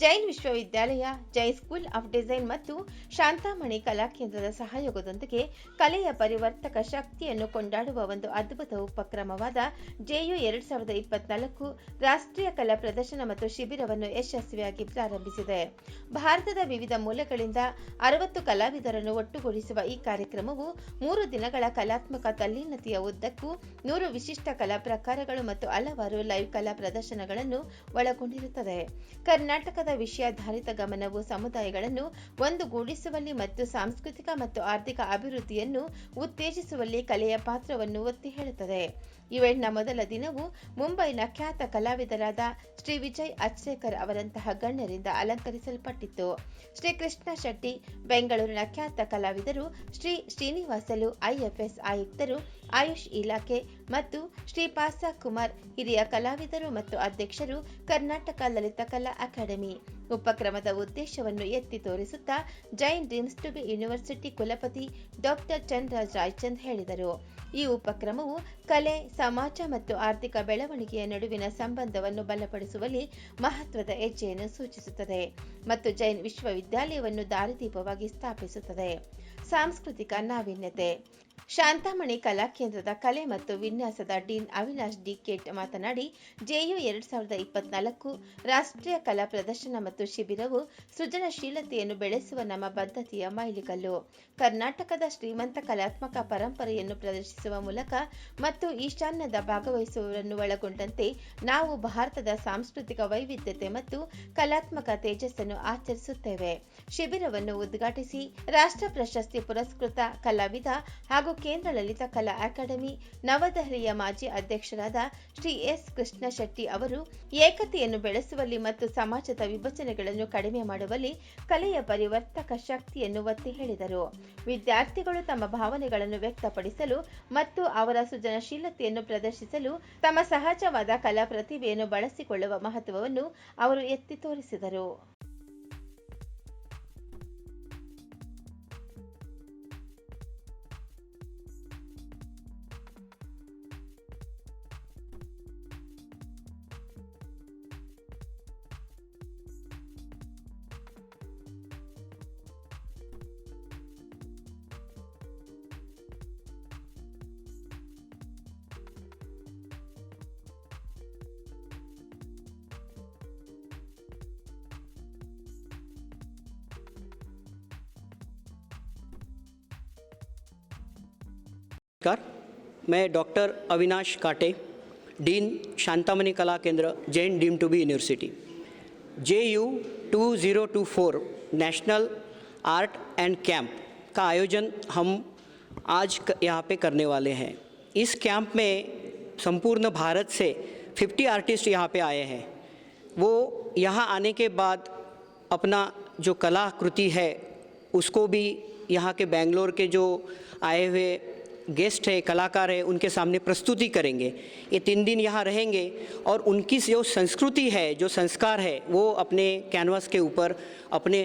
ಜೈನ್ ವಿಶ್ವವಿದ್ಯಾಲಯ, Jain school of design ಮತ್ತು ಶಾಂತಾಮಣಿ ಕಲಾ ಕೇಂದ್ರದ ಸಹಯೋಗದೊಂದಿಗೆ ಕಲೆಯ ಪರಿವರ್ತಕ ಶಕ್ತಿಯನ್ನು ಕೊಂಡಾಡುವ ಒಂದು ಅದ್ಭುತ ಉಪಕ್ರಮವಾದ ಜೆಯು ಎರಡ್ ಸಾವಿರದ ಇಪ್ಪತ್ನಾಲ್ಕು ರಾಷ್ಟ್ರೀಯ ಕಲಾ ಪ್ರದರ್ಶನ ಮತ್ತು ಶಿಬಿರವನ್ನು ಯಶಸ್ವಿಯಾಗಿ ಪ್ರಾರಂಭಿಸಿದೆ. ಭಾರತದ ವಿವಿಧ ಮೂಲಗಳಿಂದ ಅರವತ್ತು ಕಲಾವಿದರನ್ನು ಒಟ್ಟುಗೂಡಿಸುವ ಈ ಕಾರ್ಯಕ್ರಮವು ಮೂರು ದಿನಗಳ ಕಲಾತ್ಮಕ ತಲ್ಲೀನತೆಯ ಉದ್ದಕ್ಕೂ ನೂರು ವಿಶಿಷ್ಟ ಕಲಾ ಪ್ರಕಾರಗಳು ಮತ್ತು ಹಲವಾರು ಲೈವ್ ಕಲಾ ಪ್ರದರ್ಶನಗಳನ್ನು ಒಳಗೊಂಡಿರುತ್ತದೆ. ಕರ್ನಾಟಕದ ವಿಷಯಾಧಾರಿತ ಗಮನವು ಸಮುದಾಯಗಳನ್ನು ಒಂದುಗೂಡಿಸುವಲ್ಲಿ ಮತ್ತು ಸಾಂಸ್ಕೃತಿಕ ಮತ್ತು ಆರ್ಥಿಕ ಅಭಿವೃದ್ಧಿಯನ್ನು ಉತ್ತೇಜಿಸುವಲ್ಲಿ ಕಲೆಯ ಪಾತ್ರವನ್ನು ಒತ್ತಿ ಹೇಳುತ್ತದೆ. ಇವೆಂಟ್ನ ಮೊದಲ ದಿನವು ಮುಂಬೈನ ಖ್ಯಾತ ಕಲಾವಿದರಾದ ಶ್ರೀ ವಿಜಯ್ ಅಚ್ರೇಕರ್ ಅವರಂತಹ ಗಣ್ಯರಿಂದ ಅಲಂಕರಿಸಲ್ಪಟ್ಟಿತ್ತು. ಶ್ರೀ ಕೃಷ್ಣ ಶೆಟ್ಟಿ, ಬೆಂಗಳೂರಿನ ಖ್ಯಾತ ಕಲಾವಿದರು ಶ್ರೀ ಶ್ರೀನಿವಾಸಲು ಐಎಫ್ಎಸ್ ಆಯುಕ್ತರು, ಆಯುಷ್ ಇಲಾಖೆ ಮತ್ತು ಶ್ರೀ ಕುಮಾರ್ ಹಿರಿಯ ಕಲಾವಿದರು ಮತ್ತು ಅಧ್ಯಕ್ಷರು ಕರ್ನಾಟಕ ಲಲಿತ ಕಲಾ ಅಕಾಡೆಮಿ. ಉಪಕ್ರಮದ ಉದ್ದೇಶವನ್ನು ಎತ್ತಿ ತೋರಿಸುತ್ತಾ Jain deemed to be university ಕುಲಪತಿ ಡಾಕ್ಟರ್ ಚಂದ್ರರಾಜ್ ರಾಯ್ಚಂದ್ ಹೇಳಿದರು. ಈ ಉಪಕ್ರಮವು ಕಲೆ, ಸಮಾಜ ಮತ್ತು ಆರ್ಥಿಕ ಬೆಳವಣಿಗೆಯ ನಡುವಿನ ಸಂಬಂಧವನ್ನು ಬಲಪಡಿಸುವಲ್ಲಿ ಮಹತ್ವದ ಹೆಜ್ಜೆಯನ್ನು ಸೂಚಿಸುತ್ತದೆ ಮತ್ತು ಜೈನ್ ವಿಶ್ವವಿದ್ಯಾಲಯವನ್ನು ದಾರಿದೀಪವಾಗಿ ಸ್ಥಾಪಿಸುತ್ತದೆ. ಸಾಂಸ್ಕೃತಿಕ ನಾವೀನ್ಯತೆ. ಶಾಂತಾಮಣಿ ಕಲಾ ಕೇಂದ್ರದ ಕಲೆ ಮತ್ತು ವಿನ್ಯಾಸದ ಡೀನ್ ಅವಿನಾಶ್ ಡಿ ಕೆಟ್ ಮಾತನಾಡಿ, ಜೆಯು ಎರಡ್ ಸಾವಿರದ ಇಪ್ಪತ್ನಾಲ್ಕು ರಾಷ್ಟ್ರೀಯ ಕಲಾ ಪ್ರದರ್ಶನ ಮತ್ತು ಶಿಬಿರವು ಸೃಜನಶೀಲತೆಯನ್ನು ಬೆಳೆಸುವ ನಮ್ಮ ಬದ್ಧತೆಯ ಮೈಲಿಗಲ್ಲು. ಕರ್ನಾಟಕದ ಶ್ರೀಮಂತ ಕಲಾತ್ಮಕ ಪರಂಪರೆಯನ್ನು ಪ್ರದರ್ಶಿಸುವ ಮೂಲಕ ಮತ್ತು ಈಶಾನ್ಯದ ಭಾಗವಹಿಸುವವರನ್ನು ಒಳಗೊಂಡಂತೆ ನಾವು ಭಾರತದ ಸಾಂಸ್ಕೃತಿಕ ವೈವಿಧ್ಯತೆ ಮತ್ತು ಕಲಾತ್ಮಕ ತೇಜಸ್ಸನ್ನು ಆಚರಿಸುತ್ತೇವೆ. ಶಿಬಿರವನ್ನು ಉದ್ಘಾಟಿಸಿ ರಾಷ್ಟ್ರ ಪ್ರಶಸ್ತಿ ಪುರಸ್ಕೃತ ಕಲಾವಿದ ಹಾಗೂ ಕೇಂದ್ರ ಲಲಿತ ಕಲಾ ಅಕಾಡೆಮಿ ನವದೆಹಲಿಯ ಮಾಜಿ ಅಧ್ಯಕ್ಷರಾದ ಶ್ರೀ ಎಸ್ ಕೃಷ್ಣ ಶೆಟ್ಟಿ ಅವರು ಏಕತೆಯನ್ನು ಬೆಳೆಸುವಲ್ಲಿ ಮತ್ತು ಸಮಾಜದ ವಿಭಜನೆಗಳನ್ನು ಕಡಿಮೆ ಮಾಡುವಲ್ಲಿ ಕಲೆಯ ಪರಿವರ್ತಕ ಶಕ್ತಿಯನ್ನು ಒತ್ತಿ ಹೇಳಿದರು. ವಿದ್ಯಾರ್ಥಿಗಳು ತಮ್ಮ ಭಾವನೆಗಳನ್ನು ವ್ಯಕ್ತಪಡಿಸಲು ಮತ್ತು ಅವರ ಸೃಜನಶೀಲತೆಯನ್ನು ಪ್ರದರ್ಶಿಸಲು ತಮ್ಮ ಸಹಜವಾದ ಕಲಾ ಪ್ರತಿಭೆಯನ್ನು ಬಳಸಿಕೊಳ್ಳುವ ಮಹತ್ವವನ್ನು ಅವರು ಎತ್ತಿ ತೋರಿಸಿದರು. नमस्कार, मैं डॉक्टर अविनाश काटे, डीन शांतामणि कला केंद्र, Jain deemed to be university. J U two zero two four, national art and camp का आयोजन हम आज यहाँ पे करने वाले हैं। इस कैंप में संपूर्ण भारत से 50 आर्टिस्ट यहाँ पे आए हैं। वो यहाँ आने के बाद अपना जो कलाकृति है, उसको भी यहाँ के बेंगलोर के जो आए हुए गेस्ट है, कलाकार है, उनके सामने प्रस्तुति करेंगे। ये तीन दिन यहाँ रहेंगे और उनकी जो संस्कृति है, जो संस्कार है, वो अपने कैनवास के ऊपर, अपने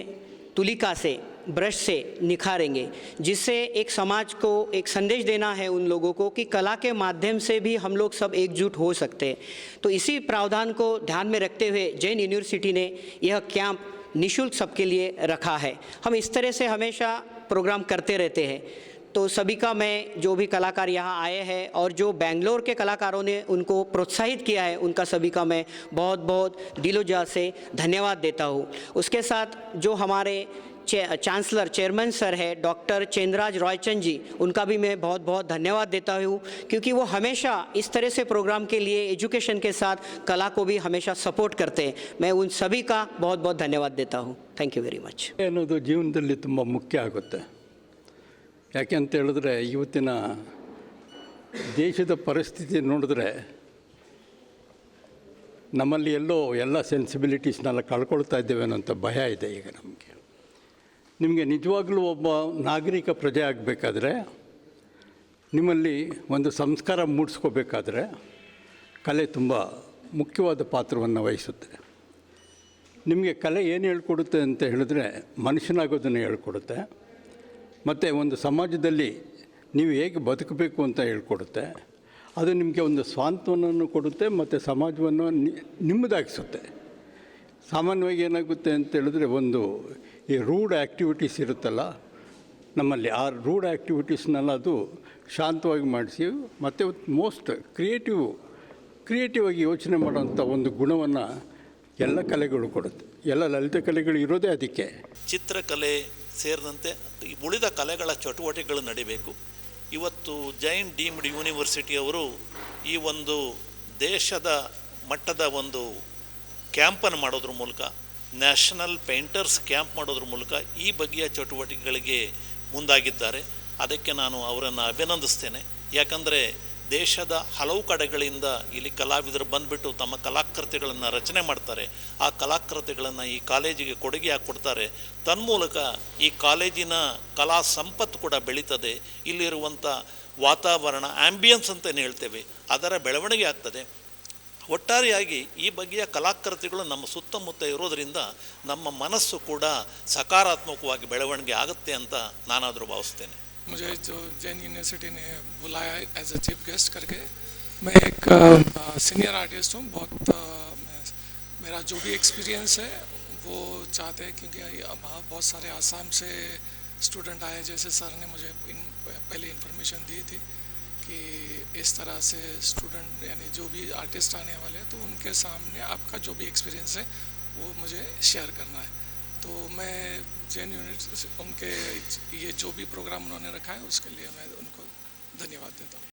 तुलिका से, ब्रश से निखारेंगे, जिससे एक समाज को एक संदेश देना है उन लोगों को कि कला के माध्यम से भी हम लोग सब एकजुट हो सकते हैं। तो इसी प्रावधान को ध्यान में रखते हुए जैन यूनिवर्सिटी ने यह कैंप निशुल्क सबके लिए रखा है। हम इस तरह से हमेशा प्रोग्राम करते रहते हैं। तो सभी का मैं जो भी कलाकार यहाँ आए हैं और जो बेंगलोर के कलाकारों ने उनको प्रोत्साहित किया है उनका सभी का मैं बहुत बहुत दिलोजा से धन्यवाद देता हूँ उसके साथ जो हमारे चे, चांसलर चेयरमैन सर है डॉक्टर चंद्रराज रॉयचंद जी उनका भी मैं बहुत बहुत धन्यवाद देता हूँ क्योंकि वो हमेशा इस तरह से प्रोग्राम के लिए एजुकेशन के साथ कला को भी हमेशा सपोर्ट करते हैं मैं उन सभी का बहुत बहुत धन्यवाद देता हूँ थैंक यू वेरी मच ಅನ್ನೋದು ಜೀವನದಲ್ಲಿ ತುಂಬ ಮುಖ್ಯ ಆಗುತ್ತೆ ಯಾಕೆ ಅಂತ ಹೇಳಿದ್ರೆ ಇವತ್ತಿನ ದೇಶದ ಪರಿಸ್ಥಿತಿ ನೋಡಿದ್ರೆ ನಮ್ಮಲ್ಲಿ ಎಲ್ಲೋ ಎಲ್ಲ ಸೆನ್ಸಿಬಿಲಿಟೀಸ್ನೆಲ್ಲ ಕಳ್ಕೊಳ್ತಾ ಇದ್ದೇವೆ ಅನ್ನೋಂಥ ಭಯ ಇದೆ ಈಗ ನಮಗೆ. ನಿಮಗೆ ನಿಜವಾಗಲೂ ಒಬ್ಬ ನಾಗರಿಕ ಪ್ರಜೆ ಆಗಬೇಕಾದ್ರೆ, ನಿಮ್ಮಲ್ಲಿ ಒಂದು ಸಂಸ್ಕಾರ ಮೂಡಿಸ್ಕೋಬೇಕಾದ್ರೆ ಕಲೆ ತುಂಬ ಮುಖ್ಯವಾದ ಪಾತ್ರವನ್ನು ವಹಿಸುತ್ತೆ. ನಿಮಗೆ ಕಲೆ ಏನು ಹೇಳ್ಕೊಡುತ್ತೆ ಅಂತ ಹೇಳಿದ್ರೆ ಮನುಷ್ಯನಾಗೋದನ್ನು ಹೇಳ್ಕೊಡುತ್ತೆ. ಮತ್ತು ಒಂದು ಸಮಾಜದಲ್ಲಿ ನೀವು ಹೇಗೆ ಬದುಕಬೇಕು ಅಂತ ಹೇಳ್ಕೊಡುತ್ತೆ, ಅದು ನಿಮಗೆ ಒಂದು ಸ್ವಾಂತವನ್ನು ಕೊಡುತ್ತೆ, ಮತ್ತು ಸಮಾಜವನ್ನು ನಿಮ್ಮದಾಗಿಸುತ್ತೆ. ಸಾಮಾನ್ಯವಾಗಿ ಏನಾಗುತ್ತೆ ಅಂತ ಹೇಳಿದ್ರೆ ಒಂದು ಈ ರೂಡ್ ಆ್ಯಕ್ಟಿವಿಟೀಸ್ ಇರುತ್ತಲ್ಲ, ನಮ್ಮಲ್ಲಿ ಆ ರೂಡ್ ಆ್ಯಕ್ಟಿವಿಟೀಸ್ನೆಲ್ಲ ಅದು ಶಾಂತವಾಗಿ ಮಾಡಿಸಿ, ಮತ್ತು ಮೋಸ್ಟ್ ಕ್ರಿಯೇಟಿವ್ ಕ್ರಿಯೇಟಿವ್ ಆಗಿ ಯೋಚನೆ ಮಾಡುವಂಥ ಒಂದು ಗುಣವನ್ನು ಎಲ್ಲ ಕಲೆಗಳು ಕೊಡುತ್ತೆ. ಎಲ್ಲ ಲಲಿತ ಕಲೆಗಳು ಇರೋದೇ ಅದಕ್ಕೆ. ಚಿತ್ರಕಲೆ ಸೇರಿದಂತೆ ಉಳಿದ ಕಲೆಗಳ ಚಟುವಟಿಕೆಗಳು ನಡಿಬೇಕು. ಇವತ್ತು ಜೈನ್ ಡೀಮ್ಡ್ ಯೂನಿವರ್ಸಿಟಿಯವರು ಈ ಒಂದು ದೇಶದ ಮಟ್ಟದ ಒಂದು ಕ್ಯಾಂಪನ್ನು ಮಾಡೋದ್ರ ಮೂಲಕ, ನ್ಯಾಷನಲ್ ಪೇಂಟರ್ಸ್ ಕ್ಯಾಂಪ್ ಮಾಡೋದ್ರ ಮೂಲಕ ಈ ಬಗೆಯ ಚಟುವಟಿಕೆಗಳಿಗೆ ಮುಂದಾಗಿದ್ದಾರೆ. ಅದಕ್ಕೆ ನಾನು ಅವರನ್ನು ಅಭಿನಂದಿಸ್ತೇನೆ. ಯಾಕಂದರೆ ದೇಶದ ಹಲವು ಕಡೆಗಳಿಂದ ಇಲ್ಲಿ ಕಲಾವಿದರು ಬಂದುಬಿಟ್ಟು ತಮ್ಮ ಕಲಾಕೃತಿಗಳನ್ನು ರಚನೆ ಮಾಡ್ತಾರೆ. ಆ ಕಲಾಕೃತಿಗಳನ್ನು ಈ ಕಾಲೇಜಿಗೆ ಕೊಡುಗೆಯಾಗಿ ಕೊಡ್ತಾರೆ ತನ್ಮೂಲಕ ಈ ಕಾಲೇಜಿನ ಕಲಾ ಸಂಪತ್ತು ಕೂಡ ಬೆಳೀತದೆ. ಇಲ್ಲಿರುವಂಥ ವಾತಾವರಣ ಆ್ಯಂಬಿಯನ್ಸ್ ಅಂತಲೇ ಹೇಳ್ತೇವೆ. ಅದರ ಬೆಳವಣಿಗೆ ಆಗ್ತದೆ. ಒಟ್ಟಾರೆಯಾಗಿ ಈ ಬಗೆಯ ಕಲಾಕೃತಿಗಳು ನಮ್ಮ ಸುತ್ತಮುತ್ತ ಇರೋದರಿಂದ ನಮ್ಮ ಮನಸ್ಸು ಕೂಡ ಸಕಾರಾತ್ಮಕವಾಗಿ ಬೆಳವಣಿಗೆ ಆಗುತ್ತೆ ಅಂತ ನಾನಾದರೂ ಭಾವಿಸ್ತೇನೆ. मुझे जो जैन यूनिवर्सिटी ने बुलाया एज अ चीफ गेस्ट करके, मैं एक सीनियर आर्टिस्ट हूँ, बहुत मैं- मेरा जो भी एक्सपीरियंस है, वो चाहते हैं क्योंकि अब वहाँ बहुत सारे आसाम से स्टूडेंट आए जैसे सर ने मुझे इन, पहले इन्फॉर्मेशन दी थी कि इस तरह से स्टूडेंट यानी जो भी आर्टिस्ट आने वाले हैं तो उनके सामने आपका जो भी एक्सपीरियंस है, वो मुझे शेयर करना है। तो मैं जैन यूनिट उनके ये जो भी प्रोग्राम उन्होंने रखा है, उसके लिए मैं उनको धन्यवाद देता हूँ।